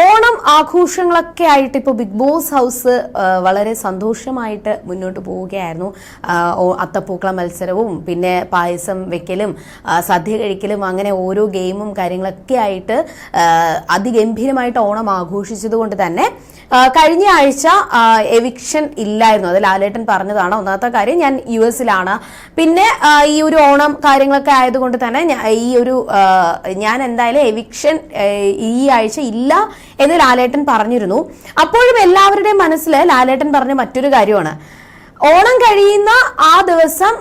ഓണം ആഘോഷങ്ങളൊക്കെ ആയിട്ട് ഇപ്പോൾ ബിഗ് ബോസ് ഹൗസ് വളരെ സന്തോഷമായിട്ട് മുന്നോട്ട് പോവുകയായിരുന്നു. അത്തപ്പൂക്കള മത്സരവും പിന്നെ പായസം വെക്കലും സദ്യ കഴിക്കലും അങ്ങനെ ഓരോ ഗെയിമും കാര്യങ്ങളൊക്കെ ആയിട്ട് അതിഗംഭീരമായിട്ട് ഓണം ആഘോഷിച്ചത് കൊണ്ട് തന്നെ കഴിഞ്ഞ ആഴ്ച എവിക്ഷൻ ഇല്ലായിരുന്നു. അത് ലാലേട്ടൻ പറഞ്ഞതാണ്. ഒന്നാമത്തെ കാര്യം ഞാൻ യു എസിലാണ്. പിന്നെ ഈ ഒരു ഓണം കാര്യങ്ങളൊക്കെ ആയതുകൊണ്ട് തന്നെ ഈ ഒരു ഞാൻ എന്തായാലും എവിക്ഷൻ ഈ ആഴ്ച ഇല്ല എന്ന് ലാലേട്ടൻ പറഞ്ഞിരുന്നു. അപ്പോഴും എല്ലാവരുടെയും മനസ്സിൽ ലാലേട്ടൻ പറഞ്ഞ മറ്റൊരു കാര്യമാണ്. ഓണം കഴിയുന്ന ആ ദിവസം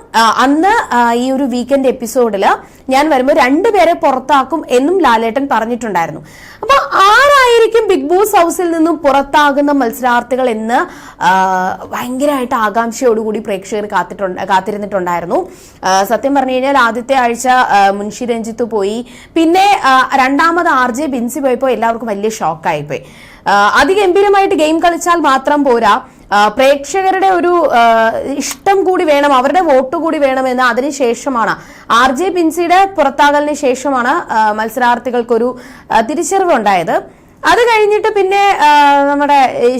അന്ന് ഈ ഒരു വീക്കെൻഡ് എപ്പിസോഡിൽ ഞാൻ വരുമ്പോൾ രണ്ടുപേരെ പുറത്താക്കും എന്നും ലാലേട്ടൻ പറഞ്ഞിട്ടുണ്ടായിരുന്നു. അപ്പൊ ആരായിരിക്കും ബിഗ് ബോസ് ഹൗസിൽ നിന്നും പുറത്താകുന്ന മത്സരാർത്ഥികൾ എന്ന് ഭയങ്കരമായിട്ട് ആകാംക്ഷയോടുകൂടി പ്രേക്ഷകർ കാത്തിട്ടുണ്ട് കാത്തിരുന്നിട്ടുണ്ടായിരുന്നു. സത്യം പറഞ്ഞു കഴിഞ്ഞാൽ ആദ്യത്തെ ആഴ്ച മുൻഷി രഞ്ജിത്ത് പോയി. പിന്നെ രണ്ടാമത് ആർ ജെ ബിൻസി പോയപ്പോൾ എല്ലാവർക്കും വലിയ ഷോക്കായിപ്പോയി. അതിഗംഭീരമായിട്ട് ഗെയിം കളിച്ചാൽ മാത്രം പോരാ. പ്രേക്ഷകരുടെ ഒരു ഇഷ്ടം കൂടി വേണം അവരുടെ വോട്ട് കൂടി വേണമെന്ന് അതിനുശേഷമാണ് ആർ ജെ ബിൻസിയുടെ പുറത്താകലിന് ശേഷമാണ് മത്സരാർത്ഥികൾക്കൊരു ആ, തിരിച്ചറിവ് ഉണ്ടായത്. അത് കഴിഞ്ഞിട്ട് പിന്നെ നമ്മുടെ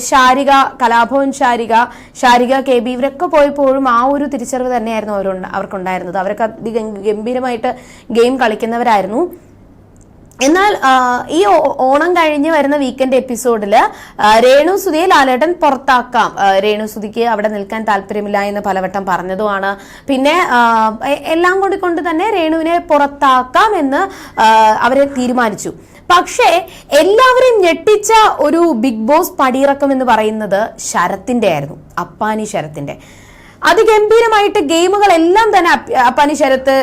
ശാരിക കലാഭവൻ ശാരിക ശാരിക കെ ബി ഇവരൊക്കെ പോയപ്പോഴും ആ ഒരു തിരിച്ചറിവ് തന്നെയായിരുന്നു അവരുണ്ട് അവർക്കുണ്ടായിരുന്നത്. അവരൊക്കെ ഗംഭീരമായിട്ട് ഗെയിം കളിക്കുന്നവരായിരുന്നു. എന്നാൽ ഈ ഓണം കഴിഞ്ഞ് വരുന്ന വീക്കെൻഡ് എപ്പിസോഡിൽ രേണു സുധിയെ ലാലേട്ടൻ പുറത്താക്കാം. രേണു സുധിക്ക് അവിടെ നിൽക്കാൻ താല്പര്യമില്ല എന്ന് പലവട്ടം പറഞ്ഞതുമാണ്. പിന്നെ എല്ലാം കൂടി കൊണ്ട് തന്നെ രേണുവിനെ പുറത്താക്കാം എന്ന് അവരെ തീരുമാനിച്ചു. പക്ഷേ എല്ലാവരെയും ഞെട്ടിച്ച ഒരു ബിഗ് ബോസ് പടിയിറക്കം എന്ന് പറയുന്നത് ശരത്തിന്റെ ആയിരുന്നു അപ്പാനി ശരത്തിന്റെ. അതിഗംഭീരമായിട്ട് ഗെയിമുകളെല്ലാം തന്നെ പനിശരത്ത്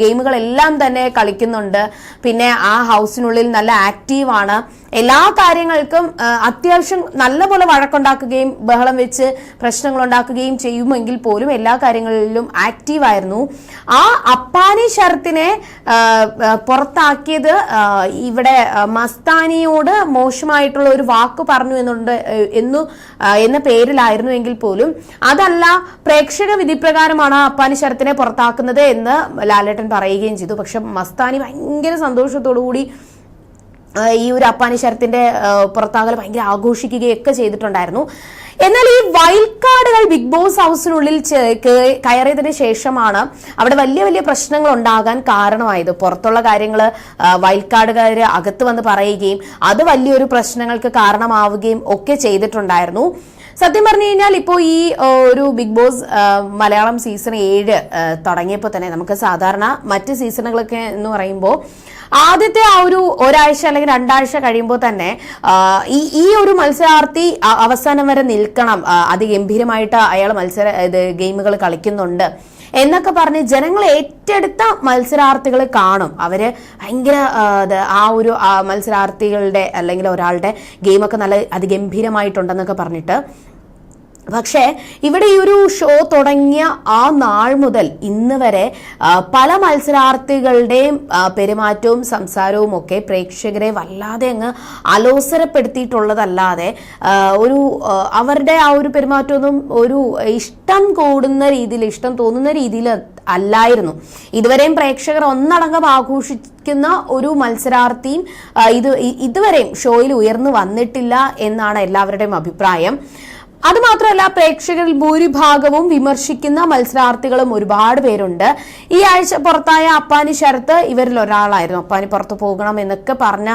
ഗെയിമുകളെല്ലാം തന്നെ കളിക്കുന്നുണ്ട്. പിന്നെ ആ ഹൗസിനുള്ളിൽ നല്ല ആക്റ്റീവാണ്. എല്ലാ കാര്യങ്ങൾക്കും അത്യാവശ്യം നല്ലപോലെ വഴക്കുണ്ടാക്കുകയും ബഹളം വെച്ച് പ്രശ്നങ്ങൾ ഉണ്ടാക്കുകയും ചെയ്യുമെങ്കിൽ പോലും എല്ലാ കാര്യങ്ങളിലും ആക്റ്റീവായിരുന്നു. ആ അപ്പാനി ശരത്തിനെ പുറത്താക്കിയത് ഇവിടെ മസ്താനിയോട് മോശമായിട്ടുള്ള ഒരു വാക്ക് പറഞ്ഞു എന്നുണ്ട് എന്നു എന്ന പേരിലായിരുന്നു എങ്കിൽ പോലും അതല്ല പ്രേക്ഷക വിധിപ്രകാരമാണ് അപ്പാനിശരത്തിനെ പുറത്താക്കുന്നത് എന്ന് ലാലേട്ടൻ പറയുകയും ചെയ്തു. പക്ഷെ മസ്താനി ഭയങ്കര സന്തോഷത്തോടു കൂടി ഈ ഒരു അപ്പാനിശരത്തിന്റെ പുറത്താകൽ ഭയങ്കര ആഘോഷിക്കുകയൊക്കെ ചെയ്തിട്ടുണ്ടായിരുന്നു. എന്നാൽ ഈ വൈൽഡ് കാർഡുകൾ ബിഗ് ബോസ് ഹൗസിനുള്ളിൽ കയറിയതിനു ശേഷമാണ് അവിടെ വലിയ വലിയ പ്രശ്നങ്ങൾ ഉണ്ടാകാൻ കാരണമായത്. പുറത്തുള്ള കാര്യങ്ങൾ വൈൽഡ് കാർഡുകാർ അകത്ത് വന്ന് പറയുകയും അത് വലിയൊരു പ്രശ്നങ്ങൾക്ക് കാരണമാവുകയും ഒക്കെ ചെയ്തിട്ടുണ്ടായിരുന്നു. സത്യം പറഞ്ഞു കഴിഞ്ഞാൽ ഇപ്പോൾ ഈ ഒരു ബിഗ് ബോസ് മലയാളം സീസൺ ഏഴ് തുടങ്ങിയപ്പോൾ തന്നെ നമുക്ക് സാധാരണ മറ്റ് സീസണുകളൊക്കെ എന്ന് പറയുമ്പോൾ ആദ്യത്തെ ആ ഒരു ഒരാഴ്ച അല്ലെങ്കിൽ രണ്ടാഴ്ച കഴിയുമ്പോൾ തന്നെ ഈ ഈ ഒരു മത്സരാർത്ഥി അവസാനം വരെ നിൽക്കണം. അതിഗംഭീരമായിട്ട് അയാൾ മത്സര ഇത് ഗെയിമുകൾ കളിക്കുന്നുണ്ട്. എന്നൊക്കെ പറഞ്ഞ് ജനങ്ങൾ ഏറ്റെടുത്ത മത്സരാർത്ഥികൾ കാണും. അവർ ഭയങ്കര ആ, ഒരു മത്സരാർത്ഥികളുടെ അല്ലെങ്കിൽ ഒരാളുടെ ഗെയിമൊക്കെ നല്ല അതിഗംഭീരമായിട്ടുണ്ടെന്നൊക്കെ പറഞ്ഞിട്ട് പക്ഷേ ഇവിടെ ഈ ഒരു ഷോ തുടങ്ങിയ ആ നാൾ മുതൽ ഇന്ന് വരെ പല മത്സരാർത്ഥികളുടെയും പെരുമാറ്റവും സംസാരവും ഒക്കെ പ്രേക്ഷകരെ വല്ലാതെ അങ്ങ് അലോസരപ്പെടുത്തിയിട്ടുള്ളതല്ലാതെ ഒരു അവരുടെ ആ ഒരു പെരുമാറ്റമൊന്നും ഒരു ഇഷ്ടം കൂടുന്ന രീതിയിൽ ഇഷ്ടം തോന്നുന്ന രീതിയിൽ അല്ലായിരുന്നു. ഇതുവരെയും പ്രേക്ഷകർ ഒന്നടങ്കം ആഘോഷിക്കുന്ന ഒരു മത്സരാർത്ഥിയും ഇത് ഇതുവരെയും ഷോയിൽ ഉയർന്നു വന്നിട്ടില്ല എന്നാണ് എല്ലാവരുടെയും അഭിപ്രായം. അതുമാത്രമല്ല പ്രേക്ഷകരിൽ ഭൂരിഭാഗവും വിമർശിക്കുന്ന മത്സരാർത്ഥികളും ഒരുപാട് പേരുണ്ട്. ഈ ആഴ്ച പുറത്തായ അപ്പാനി ശരത്ത് ഇവരിൽ ഒരാളായിരുന്നു. അപ്പാനി പുറത്തു പോകണം എന്നൊക്കെ പറഞ്ഞ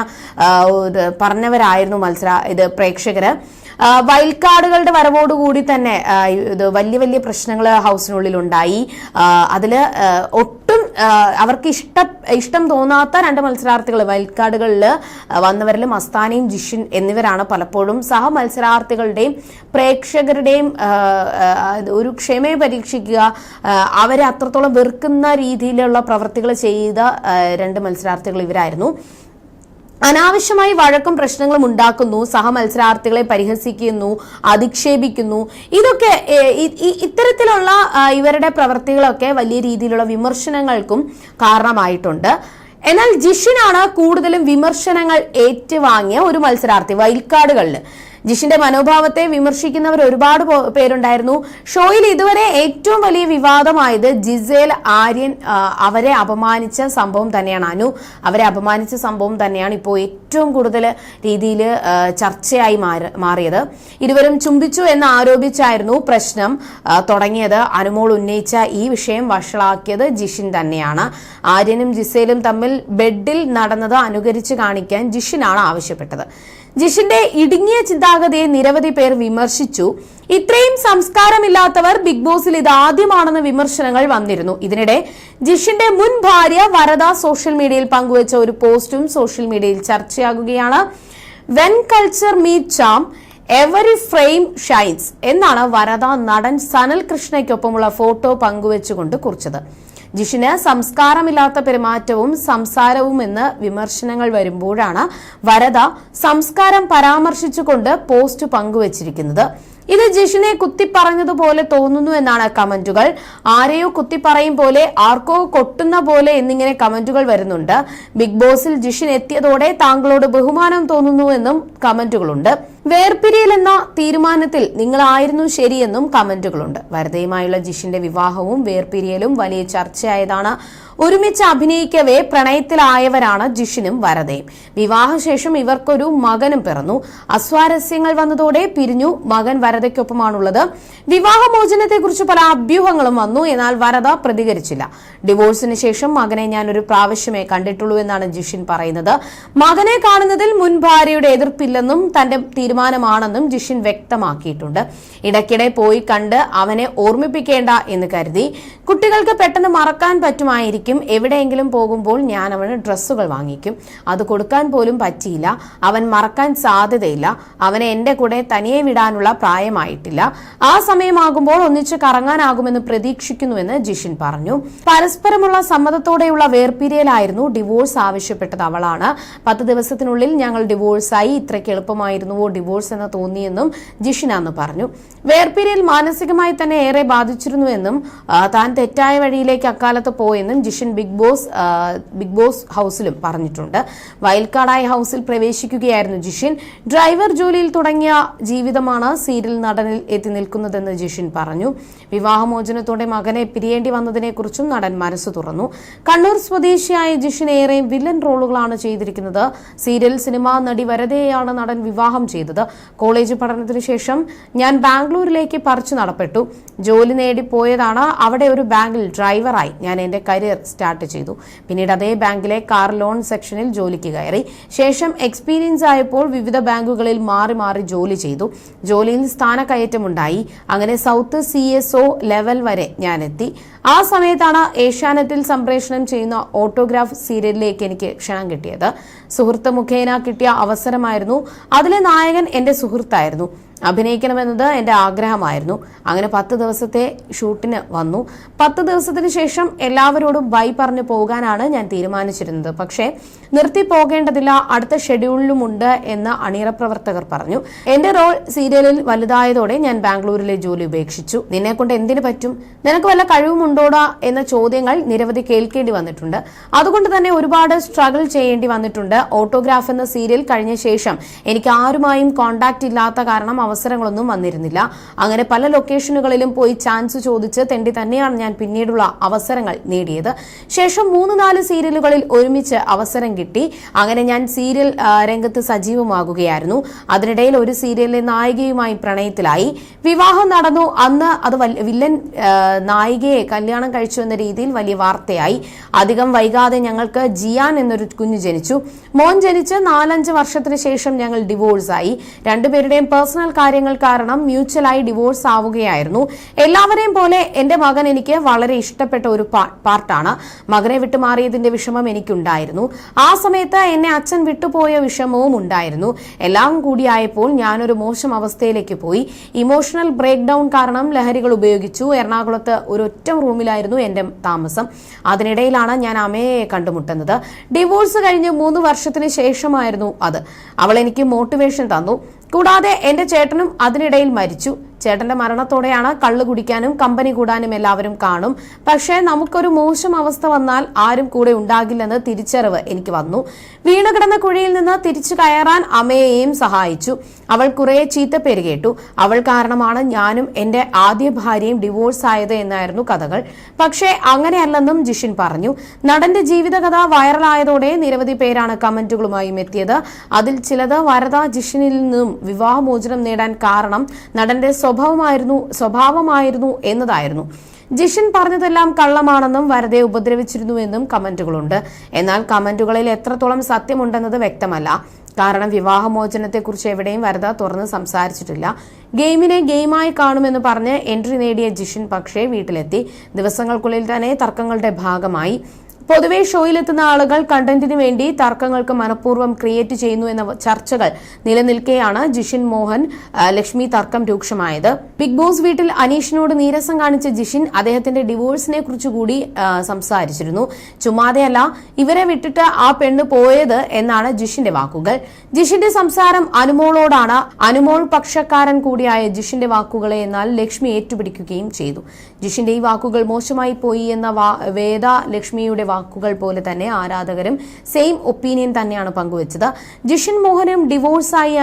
പറഞ്ഞവരായിരുന്നു മത്സര ഇത് പ്രേക്ഷകര്. വൈൽഡ് കാർഡുകളുടെ വരവോടുകൂടി തന്നെ ഇത് വലിയ വലിയ പ്രശ്നങ്ങൾ ഹൗസിനുള്ളിൽ ഉണ്ടായി അതിൽ ഒട്ടും അവർക്ക് ഇഷ്ട ഇഷ്ടം തോന്നാത്ത രണ്ട് മത്സരാർത്ഥികൾ വൈൽഡ് കാർഡുകളിൽ വന്നവരിൽ മസ്താനിയും ജിഷിൻ എന്നിവരാണ് പലപ്പോഴും സഹ മത്സരാർത്ഥികളുടെയും പ്രേക്ഷകരുടെയും ഒരു ക്ഷമയെ പരീക്ഷിക്കുക അവരെ അത്രത്തോളം വെറുക്കുന്ന രീതിയിലുള്ള പ്രവൃത്തികൾ ചെയ്ത രണ്ട് മത്സരാർത്ഥികൾ ഇവരായിരുന്നു. അനാവശ്യമായി വഴക്കും പ്രശ്നങ്ങളും ഉണ്ടാക്കുന്നു സഹമത്സരാർത്ഥികളെ പരിഹസിക്കുന്നു അധിക്ഷേപിക്കുന്നു. ഇതൊക്കെ ഇത്തരത്തിലുള്ള ഇവരുടെ പ്രവൃത്തികളൊക്കെ വലിയ രീതിയിലുള്ള വിമർശനങ്ങൾക്കും കാരണമായിട്ടുണ്ട്. എന്നാൽ ജിഷിനാണ് കൂടുതലും വിമർശനങ്ങൾ ഏറ്റുവാങ്ങിയ ഒരു മത്സരാർത്ഥി വൈൽഡ് കാർഡുകളിൽ ജിഷിന്റെ മനോഭാവത്തെ വിമർശിക്കുന്നവർ ഒരുപാട് പേരുണ്ടായിരുന്നു. ഷോയിൽ ഇതുവരെ ഏറ്റവും വലിയ വിവാദമായത് ജിസേൽ ആര്യൻ അവരെ അപമാനിച്ച സംഭവം തന്നെയാണ്. അനു അവരെ അപമാനിച്ച സംഭവം തന്നെയാണ് ഇപ്പോൾ ഏറ്റവും കൂടുതൽ രീതിയിൽ ചർച്ചയായി മാറിയത്. ഇരുവരും ചുംബിച്ചു എന്ന് ആരോപിച്ചായിരുന്നു പ്രശ്നം തുടങ്ങിയത്. അനുമോൾ ഉന്നയിച്ച ഈ വിഷയം വഷളാക്കിയത് ജിഷിൻ തന്നെയാണ്. ആര്യനും ജിസേലും തമ്മിൽ ബെഡിൽ നടന്നത് അനുകരിച്ച് കാണിക്കാൻ ജിഷിനാണ് ആവശ്യപ്പെട്ടത്. ജിഷിന്റെ ഇടുങ്ങിയ ചിന്താഗതിയെ നിരവധി പേർ വിമർശിച്ചു. ഇത്രയും സംസ്കാരമില്ലാത്തവർ ബിഗ് ബോസിൽ ഇത് ആദ്യമാണെന്ന് വിമർശനങ്ങൾ വന്നിരുന്നു. ഇതിനിടെ ജിഷിന്റെ മുൻ ഭാര്യ വരദ സോഷ്യൽ മീഡിയയിൽ പങ്കുവച്ച ഒരു പോസ്റ്റും സോഷ്യൽ മീഡിയയിൽ ചർച്ചയാകുകയാണ്. When culture meet charm every frame shines എന്നാണ് വരദ നടൻ സനൽ കൃഷ്ണയ്ക്കൊപ്പമുള്ള ഫോട്ടോ പങ്കുവച്ചുകൊണ്ട് കുറിച്ചത്. ജിഷിന് സംസ്കാരമില്ലാത്ത പെരുമാറ്റവും സംസാരവും എന്ന് വിമർശനങ്ങൾ വരുമ്പോഴാണ് വരദ സംസ്കാരം പരാമർശിച്ചുകൊണ്ട് പോസ്റ്റ് പങ്കുവച്ചിരിക്കുന്നത്. ഇത് ജിഷിനെ കുത്തിപ്പറഞ്ഞതുപോലെ തോന്നുന്നു എന്നാണ് കമന്റുകൾ. ആരെയോ കുത്തിപ്പറയും പോലെ ആർക്കോ കൊട്ടുന്ന പോലെ എന്നിങ്ങനെ കമന്റുകൾ വരുന്നുണ്ട്. ബിഗ് ബോസിൽ ജിഷിൻ എത്തിയതോടെ താങ്കളോട് ബഹുമാനം തോന്നുന്നു എന്നും കമന്റുകളുണ്ട്. വേർപിരിയൽ എന്ന തീരുമാനത്തിൽ നിങ്ങളായിരുന്നു ശരിയെന്നും കമന്റുകളുണ്ട്. വരതയുമായുള്ള ജിഷിന്റെ വിവാഹവും വേർപിരിയലും വലിയ ചർച്ചയായതാണ്. ഒരുമിച്ച് അഭിനയിക്കവേ പ്രണയത്തിലായവരാണ് ജിഷിനും വരതയും വിവാഹശേഷം ഇവർക്കൊരു മകനും പിറന്നു. അസ്വാരസ്യങ്ങൾ വന്നതോടെ പിരിഞ്ഞു. മകൻ വരദയ്ക്കൊപ്പമാണുള്ളത് വിവാഹമോചനത്തെക്കുറിച്ച് പല അഭ്യൂഹങ്ങളും വന്നു. എന്നാൽ വരദ പ്രതികരിച്ചില്ല. ഡിവോഴ്സിന് ശേഷം മകനെ ഞാൻ ഒരു പ്രാവശ്യമേ കണ്ടിട്ടുള്ളൂ എന്നാണ് ജിഷിൻ പറയുന്നത്. മകനെ കാണുന്നതിൽ മുൻ ഭാര്യയുടെ എതിർപ്പില്ലെന്നും തന്റെ തീരുമാനമാണെന്നും ജിഷിൻ വ്യക്തമാക്കിയിട്ടുണ്ട്. ഇടയ്ക്കിടെ പോയി കണ്ട് അവനെ ഓർമ്മിപ്പിക്കേണ്ട എന്ന് കരുതി. കുട്ടികൾക്ക് പെട്ടെന്ന് മറക്കാൻ പറ്റുമായിരിക്കും. എവിടെയെങ്കിലും പോകുമ്പോൾ ഞാൻ അവന് ഡ്രസ്സുകൾ വാങ്ങിക്കും. അത് കൊടുക്കാൻ പോലും പറ്റിയില്ല. അവൻ മറക്കാൻ സാധ്യതയില്ല. അവനെ എന്റെ കൂടെ തനിയെ വിടാനുള്ള പ്രായമായിട്ടില്ല ആ സമയമാകുമ്പോൾ ഒന്നിച്ച് കറങ്ങാനാകുമെന്ന് പ്രതീക്ഷിക്കുന്നുവെന്ന് ജിഷിൻ പറഞ്ഞു. പരസ്പരമുള്ള സമ്മതത്തോടെയുള്ള വേർപിരിയലായിരുന്നു ഡിവോഴ്സ് ആവശ്യപ്പെട്ടത് അവളാണ്. പത്ത് ദിവസത്തിനുള്ളിൽ ഞങ്ങൾ ഡിവോഴ്സായി. ഇത്രയ്ക്ക് എളുപ്പമായിരുന്നുവോ ഡിവോഴ്സ് എന്ന് തോന്നിയെന്നും ജിഷിൻ അന്ന് പറഞ്ഞു. വേർപിരിയൽ മാനസികമായി തന്നെ ഏറെ ബാധിച്ചിരുന്നുവെന്നും താൻ തെറ്റായ വഴിയിലേക്ക് അക്കാലത്ത് പോയെന്നും Jishin Big Boss Big Boss ഹൗസിലും പറഞ്ഞിട്ടുണ്ട്. വയൽക്കാടായ ഹൗസിൽ പ്രവേശിക്കുകയായിരുന്നു ജിഷിൻ. ഡ്രൈവർ ജോലിയിൽ തുടങ്ങിയ ജീവിതമാണ് സീരിയൽ നടനിൽ എത്തി നിൽക്കുന്നതെന്ന് ജിഷിൻ പറഞ്ഞു. വിവാഹമോചനത്തോടെ മകനെ പിരിയേണ്ടി വന്നതിനെക്കുറിച്ചും നടൻ മനസ്സ് തുറന്നു. കണ്ണൂർ സ്വദേശിയായ ജിഷിൻ ഏറെ വില്ലൻ റോളുകളാണ് ചെയ്തിരിക്കുന്നത്. സീരിയൽ സിനിമ നടി വരതയെയാണ് നടൻ വിവാഹം ചെയ്തത്. കോളേജ് പഠനത്തിനു ശേഷം ഞാൻ ബാംഗ്ലൂരിലേക്ക് പറിച്ചു നടപ്പെട്ടു. ജോലി നേടി പോയതാണ് അവിടെ ഒരു ബാങ്കിൽ ഡ്രൈവറായി ഞാൻ എന്റെ കരിയർ സ്റ്റാർട്ട് ചെയ്തു. പിന്നീട് അതേ ബാങ്കിലെ കാർ ലോൺ സെക്ഷനിൽ ജോലിക്ക് കയറി. ശേഷം എക്സ്പീരിയൻസ് ആയപ്പോൾ വിവിധ ബാങ്കുകളിൽ മാറി മാറി ജോലി ചെയ്തു. ജോലിയിൽ സ്ഥാനക്കയറ്റമുണ്ടായി. അങ്ങനെ south C S O level വരെ ഞാനെത്തി. ആ സമയത്താണ് ഏഷ്യാനെറ്റിൽ സംപ്രേഷണം ചെയ്യുന്ന ഓട്ടോഗ്രാഫ് സീരിയലിലേക്ക് എനിക്ക് ക്ഷണം കിട്ടിയത്. സുഹൃത്ത് മുഖേന കിട്ടിയ അവസരമായിരുന്നു. അതിലെ നായകൻ എന്റെ സുഹൃത്തായിരുന്നു. അഭിനയിക്കണമെന്നത് എന്റെ ആഗ്രഹമായിരുന്നു. അങ്ങനെ പത്ത് ദിവസത്തെ ഷൂട്ടിന് വന്നു. പത്ത് ദിവസത്തിന് ശേഷം എല്ലാവരോടും ബൈ പറഞ്ഞു പോകാനാണ് ഞാൻ തീരുമാനിച്ചിരുന്നത്. പക്ഷേ നിർത്തി പോകേണ്ടതില്ല അടുത്ത ഷെഡ്യൂളിലുമുണ്ട് എന്ന് അണിയറ പ്രവർത്തകർ പറഞ്ഞു. എന്റെ റോൾ സീരിയലിൽ വലുതായതോടെ ഞാൻ ബാംഗ്ലൂരിലെ ജോലി ഉപേക്ഷിച്ചു. നിന്നെ കൊണ്ട് എന്തിനു പറ്റും? നിനക്ക് വല്ല കഴിവുമുണ്ടോടാ എന്ന ചോദ്യങ്ങൾ നിരവധി കേൾക്കേണ്ടി വന്നിട്ടുണ്ട്. അതുകൊണ്ട് തന്നെ ഒരുപാട് സ്ട്രഗിൾ ചെയ്യേണ്ടി വന്നിട്ടുണ്ട്. ഓട്ടോഗ്രാഫ് എന്ന സീരിയൽ കഴിഞ്ഞ ശേഷം എനിക്ക് ആരുമായും കോണ്ടാക്ട് ഇല്ലാത്ത കാരണം അവസരങ്ങളൊന്നും വന്നിരുന്നില്ല. അങ്ങനെ പല ലൊക്കേഷനുകളിലും പോയി ചാൻസ് ചോദിച്ച് തെണ്ടി തന്നെയാണ് ഞാൻ പിന്നീടുള്ള അവസരങ്ങൾ നേടിയത്. ശേഷം മൂന്ന് നാല് സീരിയലുകളിൽ ഒരുമിച്ച് അവസരം കിട്ടി. അങ്ങനെ ഞാൻ സീരിയൽ രംഗത്ത് സജീവമാകുകയായിരുന്നു. അതിനിടയിൽ ഒരു സീരിയലിലെ നായികയുമായി പ്രണയത്തിലായി. വിവാഹം നടന്നു. അന്ന് അത് വില്ലൻ നായികയെ കല്യാണം കഴിച്ചു എന്ന രീതിയിൽ വലിയ വാർത്തയായി. അധികം വൈകാതെ ഞങ്ങൾക്ക് ജിയാൻ എന്നൊരു കുഞ്ഞു ജനിച്ചു. മോൻ ജനിച്ച് നാലഞ്ച് വർഷത്തിന് ശേഷം ഞങ്ങൾ ഡിവോഴ്സായി രണ്ടുപേരുടെയും പേഴ്സണൽ കാര്യങ്ങൾ കാരണം മ്യൂച്വലായി ഡിവോഴ്സ് ആവുകയായിരുന്നു. എല്ലാവരെയും പോലെ എന്റെ മകൻ എനിക്ക് വളരെ ഇഷ്ടപ്പെട്ട ഒരു പാർട്ടാണ്. മകനെ വിട്ടുമാറിയതിന്റെ വിഷമം എനിക്കുണ്ടായിരുന്നു. ആ സമയത്ത് എന്നെ അച്ഛൻ വിട്ടുപോയ വിഷമവും ഉണ്ടായിരുന്നു. എല്ലാം കൂടിയായപ്പോൾ ഞാനൊരു മോശം അവസ്ഥയിലേക്ക് പോയി. ഇമോഷണൽ ബ്രേക്ക് ഡൗൺ കാരണം ലഹരികൾ ഉപയോഗിച്ചു. എറണാകുളത്ത് ഒരു ഒറ്റ റൂമിലായിരുന്നു എന്റെ താമസം. അതിനിടയിലാണ് ഞാൻ അമ്മയെ കണ്ടുമുട്ടുന്നത്. ഡിവോഴ്സ് കഴിഞ്ഞ് മൂന്ന് വർഷത്തിന് ശേഷമായിരുന്നു അത്. അവൾ എനിക്ക് മോട്ടിവേഷൻ തന്നു. കൂടാതെ എന്റെ ചേട്ടനും അതിനിടയിൽ മരിച്ചു. ചേട്ടന്റെ മരണത്തോടെയാണ് കള്ളു കുടിക്കാനും കമ്പനി കൂടാനും എല്ലാവരും കാണും. പക്ഷേ നമുക്കൊരു മോശം അവസ്ഥ വന്നാൽ ആരും കൂടെ ഉണ്ടാകില്ലെന്ന് തിരിച്ചറിവ് എനിക്ക് വന്നു. വീണു കിടന്ന കുഴിയിൽ നിന്ന് തിരിച്ചു കയറാൻ അമ്മയെയും സഹായിച്ചു. അവൾ കുറെ ചീത്തപ്പേര് കേട്ടു. അവൾ കാരണമാണ് ഞാനും എന്റെ ആദ്യ ഭാര്യയും ഡിവോഴ്സ് ആയത് എന്നായിരുന്നു കഥകൾ. പക്ഷേ അങ്ങനെയല്ലെന്നും ജിഷിൻ പറഞ്ഞു. നടന്റെ ജീവിതകഥ വൈറലായതോടെ നിരവധി പേരാണ് കമന്റുകളുമായും എത്തിയത്. അതിൽ ചിലത് വരദ ജിഷിനിൽ നിന്നും വിവാഹമോചനം നേടാൻ കാരണം നടന്റെ സ്വഭാവമായിരുന്നു സ്വഭാവമായിരുന്നു എന്നതായിരുന്നു. ജിഷൻ പറഞ്ഞതെല്ലാം കള്ളമാണെന്നും വരതെ ഉപദ്രവിച്ചിരുന്നുവെന്നും കമന്റുകളുണ്ട്. എന്നാൽ കമന്റുകളിൽ എത്രത്തോളം സത്യമുണ്ടെന്നത് വ്യക്തമല്ല. കാരണം വിവാഹമോചനത്തെക്കുറിച്ച് എവിടെയും വരദ തുറന്ന് സംസാരിച്ചിട്ടില്ല. ഗെയിമിനെ ഗെയിമായി കാണുമെന്ന് പറഞ്ഞ് എൻട്രി നേടിയ ജിഷിൻ പക്ഷേ വീട്ടിലെത്തി. ദിവസങ്ങൾക്കുള്ളിൽ തന്നെ തർക്കങ്ങളുടെ ഭാഗമായി. പൊതുവെ ഷോയിലെത്തുന്ന ആളുകൾ കണ്ടന്റിന് വേണ്ടി തർക്കങ്ങൾക്ക് മനഃപൂർവം ക്രിയേറ്റ് ചെയ്യുന്നു എന്ന ചർച്ചകൾ നിലനിൽക്കെയാണ് ജിഷിൻ മോഹൻ ലക്ഷ്മി തർക്കം രൂക്ഷമായത്. ബിഗ് ബോസ് വീട്ടിൽ അനീഷിനോട് നീരസം കാണിച്ച ജിഷിൻ അദ്ദേഹത്തിന്റെ ഡിവോഴ്സിനെ കുറിച്ച് കൂടി സംസാരിച്ചിരുന്നു. ചുമ്മാതെയല്ല ഇവരെ വിട്ടിട്ട് ആ പെണ്ണ് പോയത് എന്നാണ് ജിഷിന്റെ വാക്കുകൾ. ജിഷിന്റെ സംസാരം അനുമോളോടാണ്. അനുമോൾ പക്ഷക്കാരൻ കൂടിയായ ജിഷിന്റെ വാക്കുകളെ എന്നാൽ ലക്ഷ്മി ഏറ്റുപിടിക്കുകയും ചെയ്തു. ജിഷിന്റെ ഈ വാക്കുകൾ മോശമായി പോയി എന്ന വേദ ലക്ഷ്മിയുടെ വാക്കുകൾ പോലെ തന്നെ ആരാധകരും സെയിം ഒപ്പീനിയൻ തന്നെയാണ് പങ്കുവച്ചത്. ജിഷിൻ മോഹനും ഡിവോഴ്സായി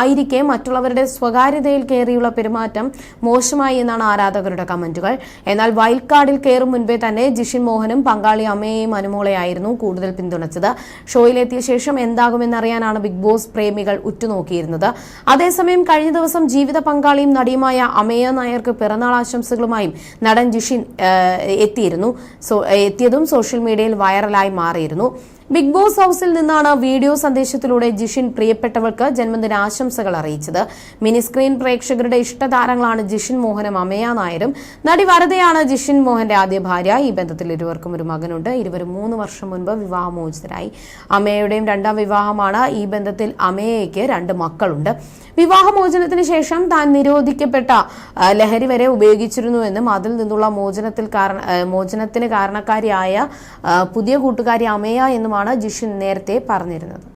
ആയിരിക്കെ മറ്റുള്ളവരുടെ സ്വകാര്യതയിൽ കയറിയുള്ള പെരുമാറ്റം മോശമായി എന്നാണ് ആരാധകരുടെ കമന്റുകൾ. എന്നാൽ വൈൽഡ് കാർഡിൽ കയറും മുൻപേ തന്നെ ജിഷിൻ മോഹനും പങ്കാളി അമ്മയെയും അനുമോളെയായിരുന്നു കൂടുതൽ പിന്തുണച്ചത്. ഷോയിലെത്തിയ ശേഷം എന്താകുമെന്നറിയാനാണ് ബിഗ് ബോസ് പ്രേമികൾ ഉറ്റുനോക്കിയിരുന്നത്. അതേസമയം കഴിഞ്ഞ ദിവസം ജീവിത പങ്കാളിയും നടിയുമായ അമേയ നായർക്ക് പിറന്നാൾ ആശംസകളുമായും നടൻ ജിഷിൻ എത്തിയിരുന്നു. സോ- എത്തിയതും സോഷ്യൽ മീഡിയയിൽ വൈറലായി മാറിയിരുന്നു. ബിഗ് ബോസ് ഹൌസിൽ നിന്നാണ് വീഡിയോ സന്ദേശത്തിലൂടെ ജിഷിൻ പ്രിയപ്പെട്ടവർക്ക് ജന്മദിന ആശംസകൾ അറിയിച്ചത്. മിനി സ്ക്രീൻ പ്രേക്ഷകരുടെ ഇഷ്ടതാരങ്ങളാണ് ജിഷിൻ മോഹനും അമയ നായരും. നടി വരതയാണ് ജിഷിൻ മോഹന്റെ ആദ്യ ഭാര്യ. ഈ ബന്ധത്തിൽ ഇരുവർക്കും ഒരു മകനുണ്ട്. ഇരുവരും മൂന്ന് വർഷം മുൻപ് വിവാഹമോചിതരായി. അമയയുടെയും രണ്ടാം വിവാഹമാണ് ഈ ബന്ധത്തിൽ അമയയ്ക്ക് രണ്ട് മക്കളുണ്ട്. വിവാഹമോചനത്തിന് ശേഷം താൻ നിരോധിക്കപ്പെട്ട ലഹരി വരെ ഉപയോഗിച്ചിരുന്നുവെന്നും അതിൽ നിന്നുള്ള മോചനത്തിൽ മോചനത്തിന് കാരണക്കാരിയായ പുതിയ കൂട്ടുകാരി അമയ എന്നുമാണ് ജിഷിൻ നേരത്തെ പറഞ്ഞിരുന്നത്.